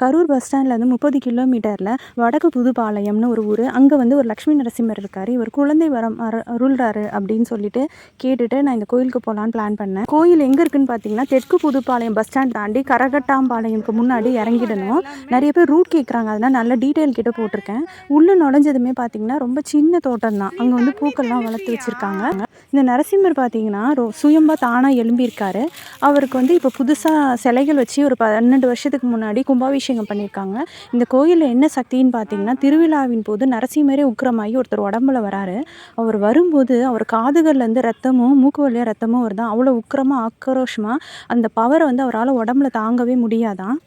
Karur bus ஸ்டாண்ட்லேருந்து முப்பது கிலோமீட்டரில் வடக்கு புதுப்பாளையம்னு ஒரு ஊர். அங்கே வந்து ஒரு லக்ஷ்மி நரசிம்மர் இருக்கார். இவர் குழந்தை வரம் அருள்றாரு அப்படின்னு சொல்லிட்டு கேட்டுட்டு நான் இந்த கோயிலுக்கு போகலான்னு பிளான் பண்ணேன். கோயில் எங்கே இருக்குன்னு பார்த்தீங்கன்னா தெற்கு புதுப்பாளையம் பஸ் ஸ்டாண்ட் தாண்டி கரகட்டாம்பாளையம்க்கு முன்னாடி இறங்கிடணும். நிறைய பேர் ரூட் கேட்குறாங்க அதனால் நல்ல டீட்டெயில் கிட்ட போட்டிருக்கேன். உள்ளே நுழைஞ்சதுமே பார்த்தீங்கன்னா ரொம்ப சின்ன தோட்டம் தான் அங்கே வந்து பூக்கள்லாம் வளர்த்து வச்சுருக்காங்க. இந்த நரசிம்மர் பார்த்தீங்கன்னா ரொ சுயம்பா தானாக எழும்பியிருக்காரு. அவருக்கு வந்து இப்போ புதுசாக சிலைகள் வச்சு ஒரு பன்னெண்டு வருஷத்துக்கு முன்னாடி கும்பாபிஷேகம் பண்ணியிருக்காங்க. இந்த கோயிலில் என்ன சக்தின்னு பார்த்தீங்கன்னா திருவிழாவின் போது நரசிம்மரே உக்கிரமாகி ஒருத்தர் உடம்புல வராரு. அவர் வரும்போது அவர் காதுகள்லேருந்து ரத்தமும் மூக்கு வழியாக ரத்தமும் வருதான் அவ்வளோ உக்கிரமாக ஆக்ரோஷமாக அந்த பவரை வந்து அவரால் உடம்புல தாங்கவே முடியாதான்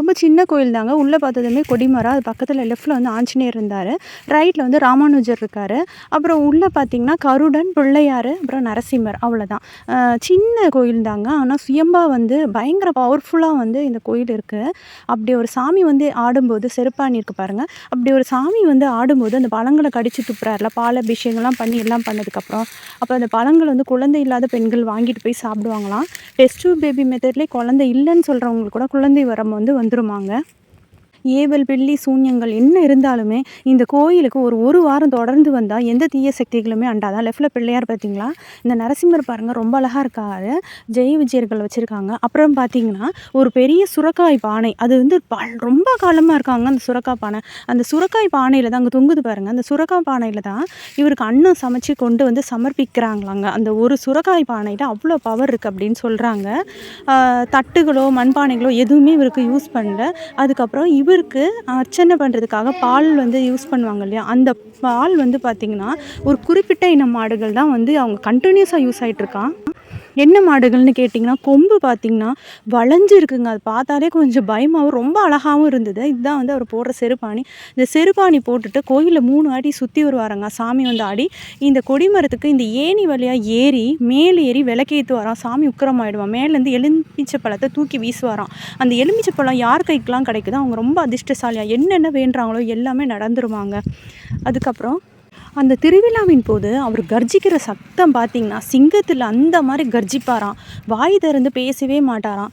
ரொம்ப சின்ன கோயில் தாங்க. உள்ளே பார்த்ததுமே கொடிமரம். அது பக்கத்தில் லெஃப்ட்டில் வந்து ஆஞ்சநேயர் இருந்தார். ரைட்டில் வந்து ராமானுஜர் இருக்கார். அப்புறம் உள்ளே பார்த்தீங்கன்னா கருடன் பிள்ளையார் அப்புறம் நரசிம்மர் அவ்வளோதான் சின்ன கோயில் தாங்க. ஆனால் சுயம்பா வந்து பயங்கர பவர்ஃபுல்லாக வந்து இந்த கோயில் இருக்குது அப்படி ஒரு சாமி வந்து ஆடும்போது செருப்பாணி இருக்கு பாருங்கள் அப்படி ஒரு சாமி வந்து ஆடும்போது அந்த பழங்களை கடிச்சு துப்புறாருல பால் அபிஷேகம்லாம் பண்ணி எல்லாம் பண்ணதுக்கப்புறம் அப்போ அந்த பழங்கள் வந்து குழந்தை இல்லாத பெண்கள் வாங்கிட்டு போய் சாப்பிடுவாங்களாம். டெஸ்ட் டியூப் பேபி மெத்தட்லேயே குழந்தை இல்லைன்னு சொல்கிறவங்களுக்கு கூட குழந்தை வரம் வந்து வந்துருமாங்க. ஏவல் பில்லி சூன்யங்கள் என்ன இருந்தாலுமே இந்த கோயிலுக்கு ஒரு ஒரு வாரம் தொடர்ந்து வந்தால் எந்த தீய சக்திகளுமே அண்டாதான் லெஃப்டில் பிள்ளையார் பார்த்தீங்களா இந்த நரசிம்மர் பாருங்கள் ரொம்ப அழகாக இருக்காரு. ஜெய விஜயர்கள் வச்சுருக்காங்க. அப்புறம் பார்த்தீங்கன்னா ஒரு பெரிய சுரக்காய் பானை. அது வந்து ரொம்ப காலமாக இருக்காங்க அந்த சுரக்காய் பானை. அந்த சுரக்காய் பானையில் தான் அங்கே தொங்குது பாருங்கள் அந்த சுரக்காய் பானையில் தான் இவருக்கு அன்னம் சமைச்சு கொண்டு வந்து சமர்ப்பிக்கிறாங்களாங்க. அந்த ஒரு சுரக்காய் பானையில் அவ்வளோ பவர் இருக்குது அப்படின்னு சொல்கிறாங்க தட்டுகளோ மண்பானைகளோ எதுவுமே இவருக்கு யூஸ் பண்ணல. அதுக்கப்புறம் சிவருக்கு அர்ச்சனை பண்ணுறதுக்காக பால் வந்து யூஸ் பண்ணுவாங்க இல்லையா? அந்த பால் வந்து பார்த்திங்கன்னா ஒரு குறிப்பிட்ட இன மாடுகள் தான் வந்து அவங்க கண்டினியூஸாக யூஸ் ஆகிட்டு இருக்கான் என்ன மாடுகள்னு கேட்டிங்கன்னா கொம்பு பார்த்திங்கன்னா வளைஞ்சு இருக்குங்க அது பார்த்தாலே கொஞ்சம் பயமாகவும் ரொம்ப அழகாகவும் இருந்தது. இதுதான் வந்து அவர் போடுற செருப்பாணி. இந்த செருப்பாணி போட்டுட்டு கோயிலில் மூணு அடி சுற்றி வருவாருங்க. சாமி வந்து ஆடி. இந்த கொடிமரத்துக்கு இந்த ஏணி வழியாக ஏறி மேலே ஏறி விளக்கேற்று வரான். சாமி உக்கிரமாயிடுவான். மேலேருந்து எலுமிச்சை பழத்தை தூக்கி வீசுவாராம். அந்த எலுமிச்சை பழம் யார் கைக்கெலாம் கிடைக்குதோ அவங்க ரொம்ப அதிர்ஷ்டசாலியாக என்னென்ன வேண்டுறாங்களோ எல்லாமே நடந்துருவாங்க. அதுக்கப்புறம் அந்த திருவிழாவின் போது அவர் கர்ஜிக்கிற சத்தம் பார்த்தீங்கன்னா சிங்கத்தில் அந்த மாதிரி கர்ஜிப்பாராம். வாய் திறந்து பேசவே மாட்டாராம்.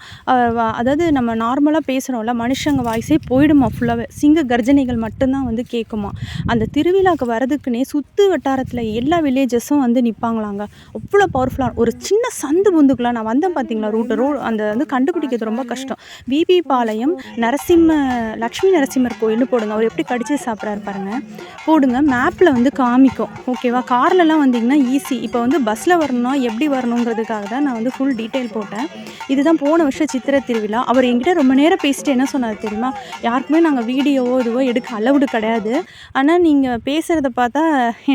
அதாவது நம்ம நார்மலாக பேசுகிறோம்ல மனுஷங்க வாய்ஸே போயிடுமா ஃபுல்லாகவே சிங்க கர்ஜனைகள் மட்டும்தான் வந்து கேட்குமா அந்த திருவிழாக்கு வரதுக்குன்னே சுற்று வட்டாரத்தில் எல்லா வில்லேஜஸும் வந்து நிற்பாங்களாங்க அவ்வளோ பவர்ஃபுல்லாக ஒரு சின்ன சந்து புந்துக்குலாம் நான் வந்தேன் பார்த்தீங்களா ரூட்டு ரோ அந்த வந்து கண்டுபிடிக்கிறது ரொம்ப கஷ்டம். பிபி பாளையம் நரசிம்ம லக்ஷ்மி நரசிம்மர் கோயில்னு போடுங்க. அவர் எப்படி கடிச்சு சாப்பிட்றாரு பாருங்கள் போடுங்க மேப்பில் வந்து காமிக்கும் ஓகேவா கார்லலாம் வந்தீங்கன்னா ஈஸி இப்போ வந்து பஸ்ஸில் வரணும்னா எப்படி வரணுங்கிறதுக்காக தான் நான் வந்து ஃபுல் டீட்டெயில் போட்டேன். இதுதான் போன வருஷம் சித்திரை திருவிழா. அவர் என்கிட்ட ரொம்ப நேரம் பேசிட்டு என்ன சொன்னார் தெரியுமா? யாருக்குமே நாங்கள் வீடியோவோ இதுவோ எடுக்க அலவுடு கிடையாது. ஆனால் நீங்கள் பேசுகிறத பார்த்தா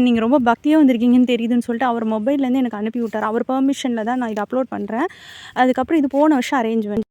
நீங்கள் ரொம்ப பக்தியாக வந்திருக்கீங்கன்னு தெரியுதுன்னு சொல்லிட்டு அவர் மொபைல்லேருந்து எனக்கு அனுப்பி விட்டார் அவர் பெர்மிஷனில் தான் நான் இதை அப்லோட் பண்ணுறேன் அதுக்கப்புறம் இது போன வருஷம் அரேஞ்ச்மெண்ட்